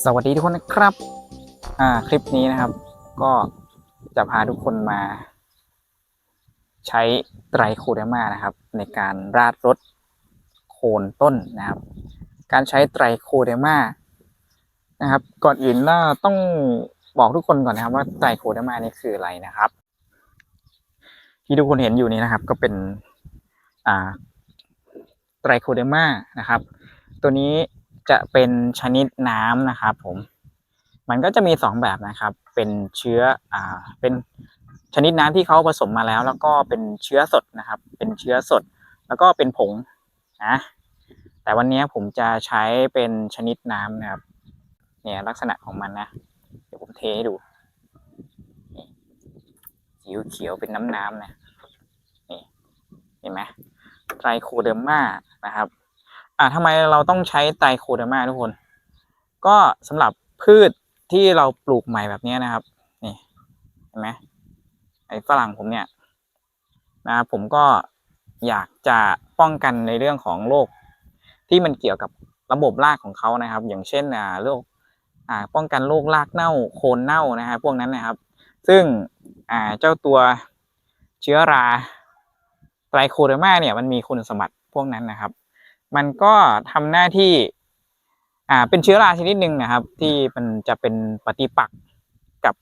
สวัสดีทุกคนนะครับ อ่า คลิปนี้นะครับ ก็จะพาทุกคนมา ใช้ไตรโคเดมานะครับ ในการราดรถโคนต้นนะครับ การใช้ไตรโคเดมานะครับ ก่อนอื่นเราต้องบอกทุกคนก่อนนะครับว่าไตรโคเดมานี่คืออะไรนะครับ ที่ทุกคนเห็นอยู่นี้นะครับ ก็เป็น อ่าไตรโคเดมานะครับ ตัวนี้ จะเป็นชนิดน้ำนะครับผม มันก็จะมีสองแบบนะครับ เป็นเชื้ออ่าเป็นชนิดน้ำที่เขาผสมมาแล้ว แล้วก็เป็นเชื้อสดนะครับ เป็นเชื้อสด แล้วก็เป็นผงนะแต่วันนี้ผมจะใช้เป็นชนิดน้ำนะครับ เนี่ยลักษณะของมันนะ เดี๋ยวผมเทให้ดูนี่สีเขียวเป็นน้ำน้ำๆนะนี่เห็นไหมไตรโคเดอร์มานะครับ อ่าทำไมเราต้องใช้ไตรโคเดอร์มาทุกคน ก็สำหรับพืชที่เราปลูกใหม่แบบนี้นะครับ นี่เห็นไหมไอ้ฝรั่งผมเนี่ยนะผมก็อยากจะป้องกันในเรื่องของโรคที่มันเกี่ยวกับระบบรากของเขานะครับ อย่างเช่นอ่าโรคอ่าป้องกันโรครากเน่าโคนเน่านะครับพวกนั้นนะครับ ซึ่งอ่าเจ้าตัวเชื้อราไตรโคเดอร์มาเนี่ยมันมีคุณสมบัติพวกนั้นนะครับ มันก็ทำหน้าที่อ่าเป็นเชื้อราชนิดหนึ่งนะครับ ที่มันจะเป็นปฏิปักษ์กับ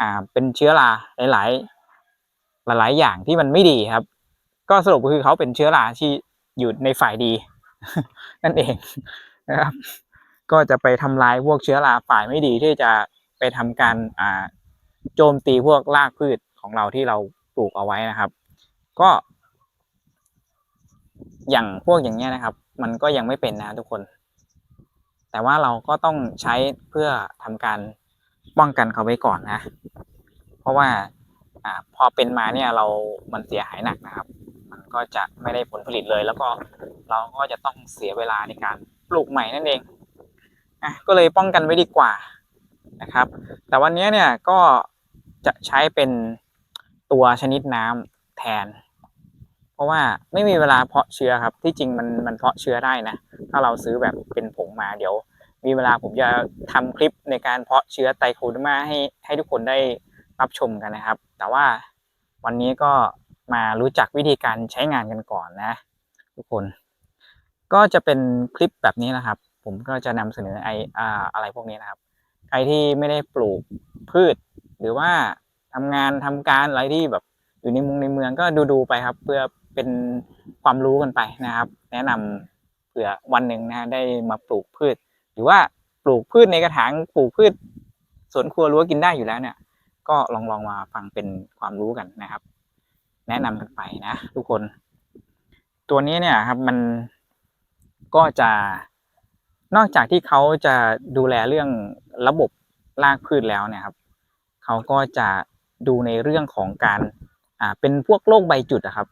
อ่าเป็นเชื้อราหลาย ๆ หลาย ๆ อย่างที่มันไม่ดีครับ ก็สรุปก็คือเขาเป็นเชื้อราที่อยู่ในฝ่ายดี นั่นเองนะครับ ก็จะไปทำลายพวกเชื้อราฝ่ายไม่ดีที่จะไปทำการอ่าโจมตีพวกรากพืชของเราที่เราปลูกเอาไว้นะครับ ก็ อย่างพวกอย่างเงี้ยนะครับ มันก็ยังไม่เป็นนะทุกคน แต่ว่าเราก็ต้องใช้เพื่อทำการป้องกันเขาไว้ก่อนนะ เพราะว่าอพอเป็นมาเนี่ยเรา มันเสียหายหนักนะครับ มันก็จะไม่ได้ผลผลิตเลย แล้วก็เราก็จะต้องเสียเวลาในการปลูกใหม่นั่นเองอะก็เลยป้องกันไว้ดีกว่านะครับ แต่วันนี้เนี่ยก็จะใช้เป็นตัวชนิดน้ำแทน ราะว่าไม่มีเวลาเพาะเชื้อครับที่จริงมันมันเพาะเชื้อได้นะ ถ้าเราซื้อแบบเป็นผงมาเดี๋ยว มีเวลาผมจะทำคลิปในการเพาะเชื้อไตโคเดอร์มาให้ให้ทุกคนได้รับชมกันนะครับ แต่ว่าวันนี้ก็มารู้จักวิธีการใช้งานกันก่อนนะ ทุกคน ก็จะเป็นคลิปแบบนี้นะครับ ผมก็จะนำเสนอไออ่าอะไรพวกนี้นะครับใครที่ไม่ได้ปลูกพืช หรือว่าทำงานทำการอะไรที่แบบอยู่ในเมุงในเมืองก็ดูดูๆไปครับ เพื่อ เป็นความรู้กันไปนะครับ แนะนำเผื่อวันหนึ่งนะได้มาปลูกพืช หรือว่าปลูกพืชในกระถางปลูกพืชสวนครัวรั้วกินได้อยู่แล้วเนี่ย ก็ลองลองมาฟังเป็นความรู้กันนะครับ แนะนำกันไปนะทุกคน ตัวนี้เนี่ยครับมันก็จะนอกจากที่เขาจะดูแลเรื่องระบบรากพืชแล้วเนี่ยครับเขาก็จะดูในเรื่องของการอ่าเป็นพวกโรคใบจุดอะครับ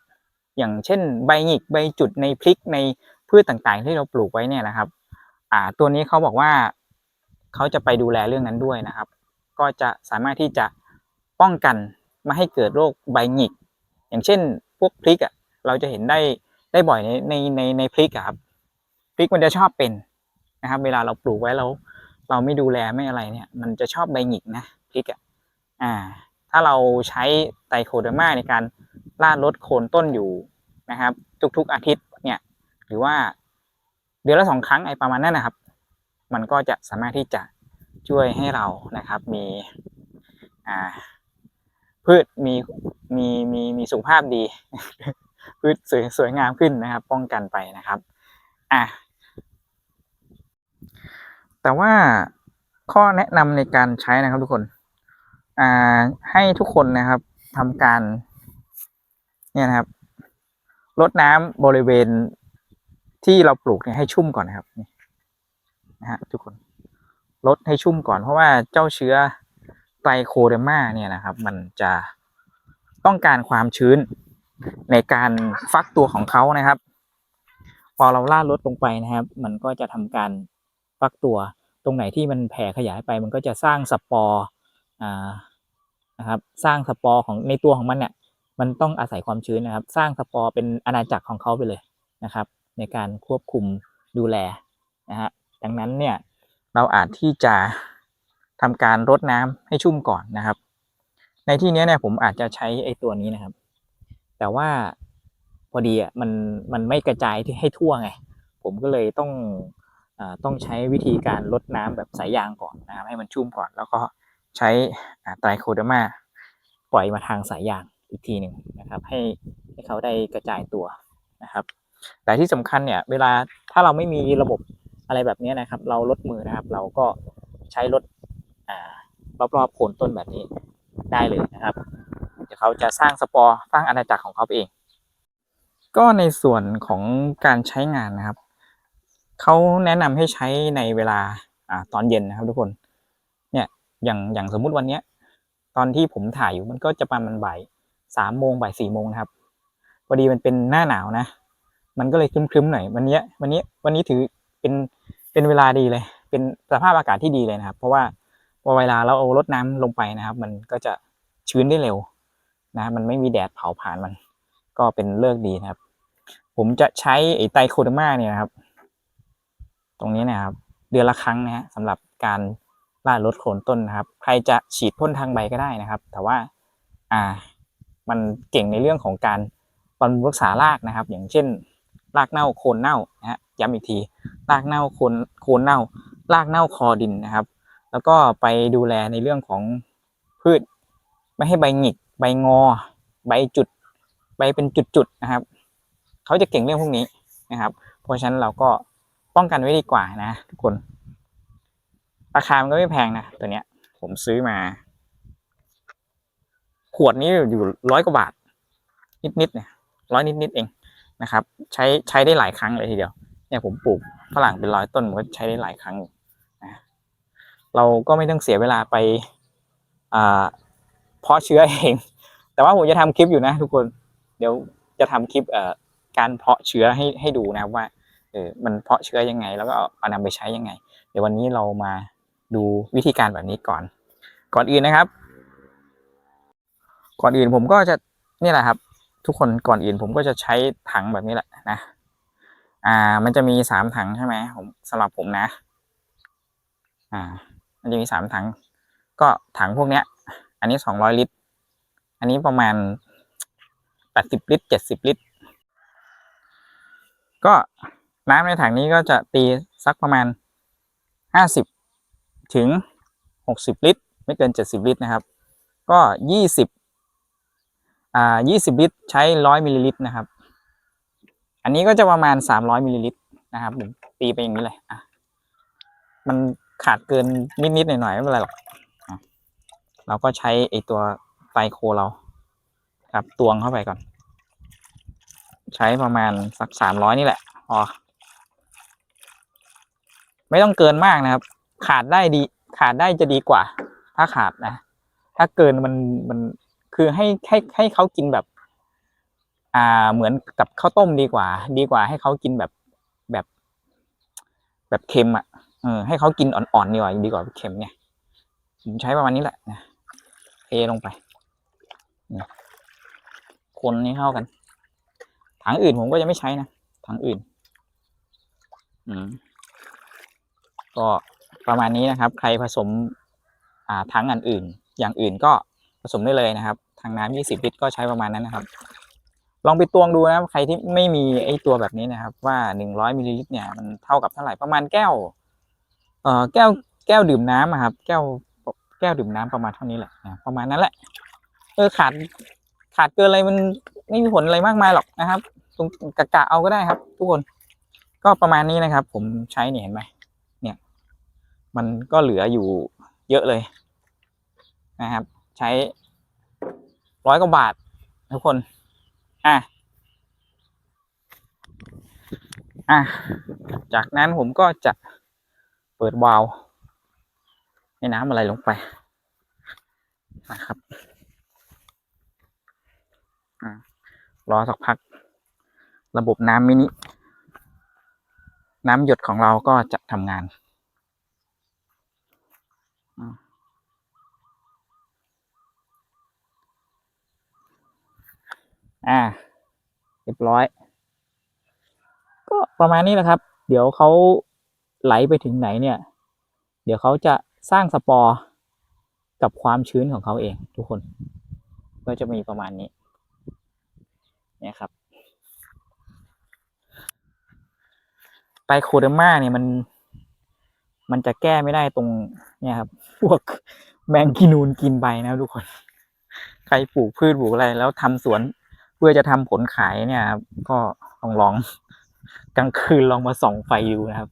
อย่างเช่นใบหงิกใบจุดในพริกในพืชต่างๆ ที่เราปลูกไว้เนี่ยนะครับ อ่า ตัวนี้เขาบอกว่าเขาจะไปดูแลเรื่องนั้นด้วยนะครับ ก็จะสามารถที่จะป้องกันไม่ให้เกิดโรคใบหงิก อย่างเช่น พวกพริกอะเราจะเห็นได้ได้บ่อยในในในในพริกครับพริกมันจะชอบเป็นนะครับ เวลาเราปลูกไว้เราเราไม่ดูแลไม่อะไรเนี่ย มันจะชอบใบหงิกนะพริกอะอ่า ถ้าเราใช้ไตรโคเดอร์มาในการ ล่าลดโคนต้นอยู่นะครับ ทุกๆอาทิตย์เนี่ยหรือว่าเดือนละสองครั้งไอ้ประมาณนั้นนะครับ มันก็จะสามารถที่จะช่วยให้เรานะครับมีอ่าพืชมีมีมีมีสุขภาพดี พืชสวยสวยงามขึ้นนะครับ ป้องกันไปนะครับอะแต่ว่าข้อแนะนำในการใช้นะครับทุกคนอ่าให้ทุกคนนะครับทำการ เนี่ยนะครับรดน้ำบริเวณที่เราปลูกเนี่ยให้ชุ่มก่อนนะครับนะฮะทุกคนลดให้ชุ่มก่อนเพราะว่าเจ้าเชื้อไตรโคเดอร์มาเนี่ยนะครับ มันจะต้องการความชื้นในการฟักตัวของเขานะครับ พอเราล่าดลงไปนะครับ มันก็จะทำการฟักตัวตรงไหนที่มันแผ่ขยายไปมันก็จะสร้างสปอร์อนะครับ สร้างสปอร์ของในตัวของมันเนี่ย มันต้องอาศัยความชื้นนะครับ สร้างสปอร์เป็นอาณาจักรของเขาไปเลยนะครับ ในการควบคุมดูแลนะฮะดังนั้นเนี่ยเราอาจที่จะทำการรดน้ำให้ชุ่มก่อนนะครับ ในที่นี้เนี่ยผมอาจจะใช้ไอ้ตัวนี้นะครับ แต่ว่าพอดีอะมันมันไม่กระจายที่ให้ทั่วไง ผมก็เลยต้องอาต้องใช้วิธีการลดน้ำแบบสายยางก่อนนะครับ ให้มันชุ่มก่อน แล้วก็ใช้ไตรโคเดอร์มาปล่อยมาทางสายยาง อีกทีหนึ่งนะครับ ให้ให้เขาได้กระจายตัวนะครับ แต่ที่สำคัญเนี่ยเวลาถ้าเราไม่มีระบบอะไรแบบนี้นะครับ เราลดมือนะครับ เราก็ใช้รถอ่ารอบๆโคนต้นแบบนี้ได้เลยนะครับ เดี๋ยวเขาจะสร้างสปอร์สร้างอาณาจักรของเขาเอง ก็ในส่วนของการใช้งานนะครับเขาแนะนำให้ใช้ในเวลาอตอนเย็นนะครับทุกคน เนี่ยอย่างอย่างสมมุติวันเนี้ย ตอนที่ผมถ่ายอยู่มันก็จะประมาณบ่าย สามโมงบ่ายสี่โมงนะครับพอดีมันเป็นหน้าหนาวนะ มันก็เลยครึ้มๆหน่อยวันนี้วันนี้วันนี้ถือเป็นเป็นเวลาดีเลย เป็นสภาพอากาศที่ดีเลยนะครับ เพราะว่าพอเวลาเราเอารดน้ำลงไปนะครับ มันก็จะชื้นได้เร็วนะ มันไม่มีแดดเผาผ่านมัน ก็เป็นเลิกดีนะครับ ผมจะใช้ไอไตรโคเดมาเนี่ยนะครับ ตรงนี้นะครับ เดือนละครั้งนะฮะสำหรับการล่าลดโคนต้นนะครับ ใครจะฉีดพ่นทางใบก็ได้นะครับ แต่ว่า อ่า มันเก่งในเรื่องของการบำรุงรักษารากนะครับ อย่างเช่น รากเน่าโคนเน่านะฮะย้ำอีกที รากเน่าโคนโคนเน่า รากเน่าคอดินนะครับ แล้วก็ไปดูแลในเรื่องของพืช ไม่ให้ใบหงิก ใบงอ ใบจุด ใบเป็นจุดๆนะครับ เขาจะเก่งเรื่องพวกนี้นะครับ เพราะฉะนั้นเราก็ป้องกันไว้ดีกว่านะ ทุกคน ราคามันก็ไม่แพงนะตัวเนี้ย ผมซื้อมา ขวดนี้อยู่ร้อยกว่าบาท นิดๆเนี่ยร้อยนิดๆเองนะครับ ใช้ใช้ได้หลายครั้งเลยทีเดียวเนี่ยผมปลูกฝรั่งเป็นร้อยต้นผมก็ใช้ได้หลายครั้งนะเราก็ไม่ต้องเสียเวลาไปอ่าเพาะเชื้อเอง แต่ว่าผมจะทำคลิปอยู่นะทุกคนเดี๋ยวจะทำคลิปเอ่อการเพาะเชื้อให้ให้ดูนะครับว่าเออมันเพาะเชื้อยังไง แล้วก็เอาเอานำไปใช้ยังไง เดี๋ยววันนี้เรามาดูวิธีการแบบนี้ก่อน ก่อนอื่นนะครับ ก่อนอื่นผมก็จะนี่แหละครับ ทุกคนก่อนอื่นผมก็จะใช้ถังแบบนี้แหละนะ อ่า มันจะมีสามถังใช่ไหมผมสำหรับผมนะ อ่า มันจะมีสามถัง ก็ถังพวกเนี้ย อันนี้สองร้อยลิตร อันนี้ประมาณแปดสิบลิตรเจ็ดสิบลิตร ก็น้ำในถังนี้ก็จะตีสักประมาณห้าสิบถึงหกสิบลิตร ไม่เกินเจ็ดสิบลิตรนะครับ ก็ยี่สิบ อ่ายี่สิบลิตร ใช้ร้อยมิลลิลิตรนะครับ อันนี้ก็จะประมาณสามร้อยมิลลิลิตรนะครับผมตีไปอย่างนี้เลยอะมันขาดเกินนิดๆหน่อยๆไม่เป็นไรหรอกอะเราก็ใช้ไอตัวไตโคเราครับตวงเข้าไปก่อน ใช้ประมาณสักสามร้อยนี่แหละพอไม่ต้องเกินมากนะครับ ขาดได้ดี ขาดได้จะดีกว่า ถ้าขาดนะ ถ้าเกินมันมัน คือให้ให้ให้เขากินแบบ อ่าเหมือนกับข้าวต้มดีกว่า ดีกว่าให้เขากินแบบแบบ แบบเค็มอะเออให้เขากินอ่อนๆดีกว่าดีกว่าเค็มไงผมใช้ประมาณนี้แหละนะเทลงไปนี่คนนี้เข้ากันถังอื่นผมก็จะไม่ใช้นะถังอื่น อืมก็ประมาณนี้นะครับ ใครผสม อ่าถังอันอื่น อย่างอื่นก็ผสมได้เลยนะครับ ทางน้ำ20 ลิตรก็ใช้ประมาณนั้นนะครับ ลองไปตวงดูนะครับใครที่ไม่มีไอ้ตัวแบบนี้นะครับ ว่า 100มิลลิลิตรเนี่ยมันเท่ากับเท่าไหร่ประมาณแก้วเอ่อแก้วแก้วดื่มน้ำครับ แก้วแก้วดื่มน้ำประมาณเท่านี้แหละนะประมาณนั้นแหละเออขาดขาดเกินอะไรมันไม่มีผลอะไรมากมายหรอกนะครับตรงกะกะเอาก็ได้ครับ ทุกคนก็ประมาณนี้นะครับ ผมใช้เนี่ยเห็นไหมเนี่ย มันก็เหลืออยู่เยอะเลยนะครับ ใช้ ร้อยกว่าบาททุกคน อะ อะ จากนั้นผมก็จะเปิดวาล์วให้น้ำอะไรลงไปนะครับอะรอสักพัก ระบบน้ำมินิ น้ำหยดของเราก็จะทำงาน อ่า เรียบร้อย ก็ประมาณนี้แหละครับ เดี๋ยวเขาไหลไปถึงไหนเนี่ย เดี๋ยวเขาจะสร้างสปอร์กับความชื้นของเขาเองทุกคน ก็จะมีประมาณนี้เนี่ยครับไตโคเดอร์มาเนี่ยมัน มันจะแก้ไม่ได้ตรงเนี่ยครับ พวกแมงกีนูนกินไปนะทุกคน ใครปลูกพืชปลูกอะไร แล้วทำสวน เพื่อจะทำผลขายเนี่ยครับก็ลองลองกลางคืนลองมาส่องไฟดูนะครับ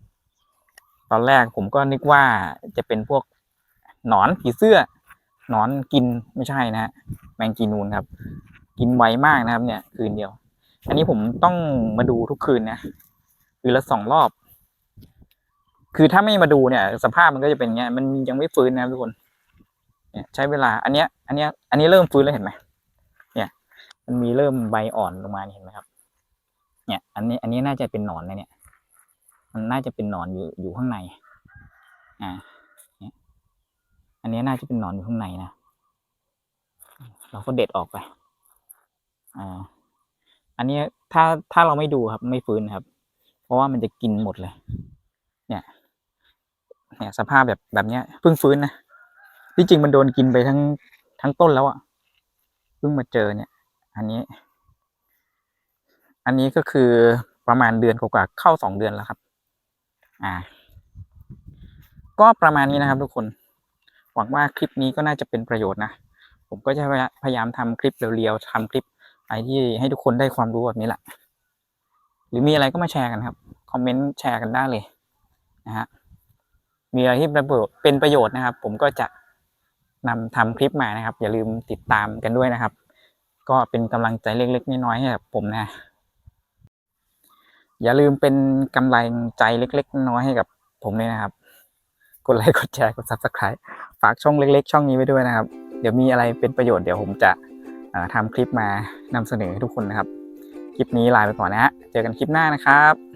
ตอนแรกผมก็นึกว่าจะเป็นพวกหนอนผีเสื้อ หนอนกินไม่ใช่นะฮะแมงกีนูนครับ กินไวมากนะครับ เนี่ยคืนเดียว อันนี้ผมต้องมาดูทุกคืนนะคืนละสองรอบ คือถ้าไม่มาดูเนี่ย สภาพมันก็จะเป็นอย่างเงี้ยมันยังไม่ฟื้นนะครับทุกคน เนี่ยใช้เวลา อันเนี้ย อันเนี้ย อันนี้เริ่มฟื้นแล้วเห็นไหม มันมีเริ่มใบอ่อนลงมาเห็นไหมครับ เนี่ย อันนี้ อันนี้น่าจะเป็นหนอนนะเนี่ย มันน่าจะเป็นหนอนอยู่อยู่ข้างใน อ่า เนี่ย อันนี้น่าจะเป็นหนอนอยู่ข้างในนะ เราก็เด็ดออกไป อ่า อันนี้ถ้าถ้าเราไม่ดูครับ ไม่ฟื้นครับ เพราะว่ามันจะกินหมดเลย เนี่ย เนี่ยสภาพแบบแบบเนี้ยเพิ่งฟื้นนะที่จริงมันโดนกินไปทั้งทั้งต้นแล้วอะ่ะเพิ่งมาเจอเนี่ย อันนี้ อันนี้ก็คือประมาณเดือนกว่าๆเข้าสองเดือนแล้วครับ อ่า ก็ประมาณนี้นะครับทุกคน หวังว่าคลิปนี้ก็น่าจะเป็นประโยชน์นะ ผมก็จะพยายามทำคลิปเรียวๆทำคลิปอะไรที่ให้ทุกคนได้ความรู้แบบนี้แหละ หรือมีอะไรก็มาแชร์กันครับ คอมเมนต์แชร์กันได้เลยนะฮะ มีอะไรที่เป็นประโยชน์เป็นประโยชน์นะครับ ผมก็จะนำทำคลิปมานะครับ อย่าลืมติดตามกันด้วยนะครับ ก็เป็นกำลังใจเล็กๆน้อยๆให้กับผมนะ อย่าลืมเป็นกำลังใจเล็กๆน้อยๆให้กับผมเลยนะครับ กดไลค์กดแชร์กดซับสไคร b e ฝากช่องเล็ก ๆ ช่องนี้ไว้ด้วยนะครับ เดี๋ยวมีอะไรเป็นประโยชน์เดี๋ยวผมจะอ่าทำคลิปมานำเสนอให้ทุกคนนะครับ คลิปนี้ลาไปก่อนนะฮะ เจอกันคลิปหน้านะครับ